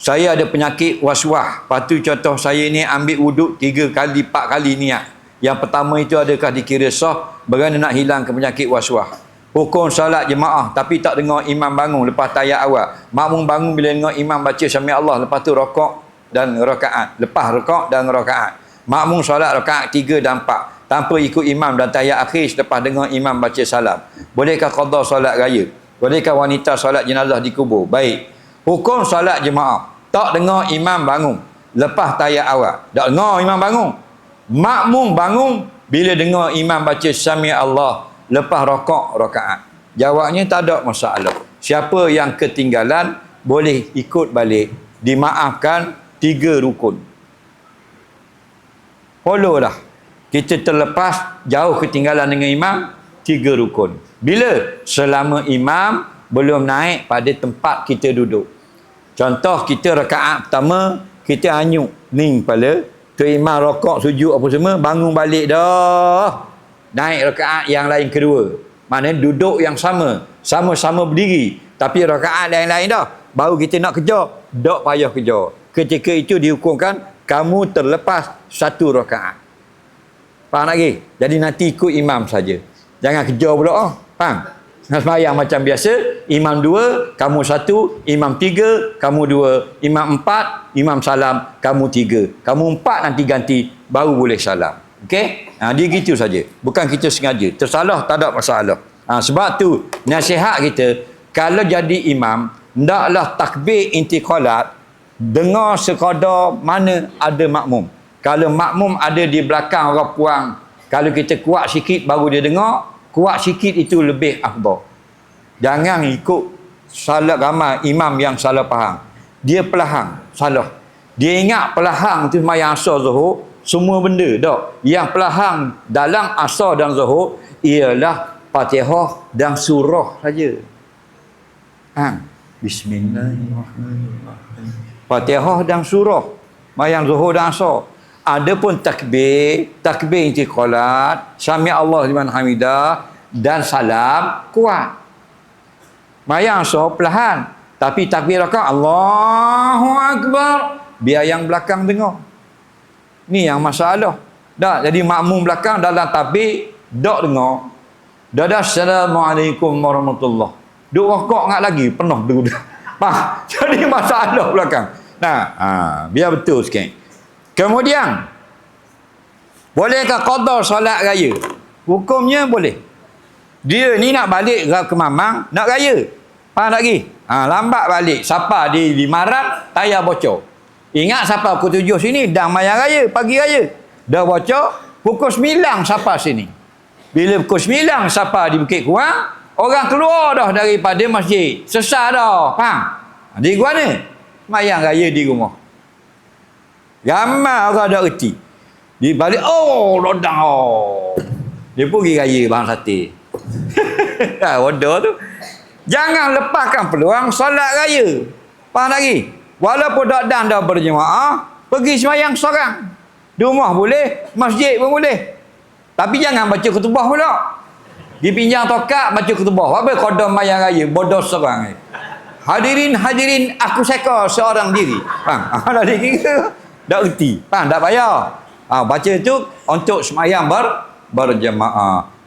Saya ada penyakit waswah. Lepas tu contoh saya ni ambil wuduk tiga kali, empat kali niat. Yang pertama itu adakah dikira sah? Bagaimana nak hilangkan penyakit waswah? Hukum salat jemaah tapi tak dengar imam bangun lepas tayat awal. Makmum bangun bila dengar imam baca sami Allah lepas tu rokok dan rakaat. Lepas rokok dan rakaat. Makmum solat rakaat tiga dan empat tanpa ikut imam dan tayat akhir selepas dengar imam baca salam. Bolehkah qada solat raya? Bolehkah wanita solat jenazah di kubur? Baik. Hukum solat jemaah. Tak dengar imam bangun lepas tayat awal. Tak dengar imam bangun. Makmum bangun bila dengar imam baca sami Allah lepas rokok rakaat. Jawabnya tak ada masalah. Siapa yang ketinggalan boleh ikut balik. Dimaafkan tiga rukun. Follow dah. Kita terlepas jauh ketinggalan dengan imam tiga rukun. Bila? Selama imam belum naik pada tempat kita duduk. Contoh kita rakaat pertama kita hanyut ning kepala tu imam rokok sujud apa semua bangun balik dah naik rakaat yang lain kedua. Maknanya duduk yang sama, sama-sama berdiri, tapi rakaat lain-lain dah. Baru kita nak kejar, tak payah kejar. Ketika itu dihukumkan kamu terlepas satu rakaat. Faham lagi? Jadi nanti ikut imam saja. Jangan kejar pula. Oh. Faham? Nak semayang macam biasa, imam dua, kamu satu, imam tiga, kamu dua, imam empat, imam salam, kamu tiga. Kamu empat nanti ganti, baru boleh salam. Okey? Ha, dia gitu saja. Bukan kita sengaja. Tersalah tak ada masalah. Ha, sebab tu nasihat kita kalau jadi imam, hendaklah takbir intiqalat dengar sekadar mana ada makmum. Kalau makmum ada di belakang orang puang, kalau kita kuat sikit baru dia dengar, kuat sikit itu lebih afdal. Jangan ikut salah ramai imam yang salah faham. Dia pelahang, salah. Dia ingat pelahang tu semayang asar zuhur, semua benda tak yang pelahang dalam asar dan zuhur ialah fatihah dan surah saja ha. bismillahirrahmanirrahim fatihah dan surah mayang zuhur dan asar adapun takbir takbir intiqalat sami Allah liman hamidah dan salam kuat mayang asar perlahan tapi takbir rakaat Allahu akbar biar yang belakang dengar Ni yang masalah. Dah jadi makmum belakang dalam tabik dak dengar. Dah assalamualaikum warahmatullahi. Duk rokok ngak lagi penuh tu. Bah, jadi masalah belakang. Nah, ha, biar betul sikit. Kemudian bolehkah qada solat raya? Hukumnya boleh. Dia ni nak balik ke Mamang, nak raya. Faham lagi? Ha, lambat balik. Siapa di di Marat, tayar bocor. Ingat siapa pukul tujuh sini dah mayang raya, pagi raya. Dah baca pukul sembilan siapa sini. Bila pukul sembilan siapa di Bukit Kuang, orang keluar dah daripada masjid. Sesat dah. Faham? Di gua ni. Mayang raya di rumah. Ramai orang ada reti. Di balik, oh, rodang. Oh. Dia pergi raya bang sate. Wadah tu. Jangan lepaskan peluang solat raya. Faham lagi? Walaupun tak dan dah berjemaah, pergi semayang seorang. Di rumah boleh, masjid pun boleh. Tapi jangan baca ketubah pula. Dipinjam tokak baca ketubah. Apa kodam mayang raya? Bodoh seorang. Hadirin, hadirin, aku seka seorang diri. Faham? Diri ke? Tak erti. Faham? Tak payah. Ha, baca itu untuk semayang ber, berjemaah.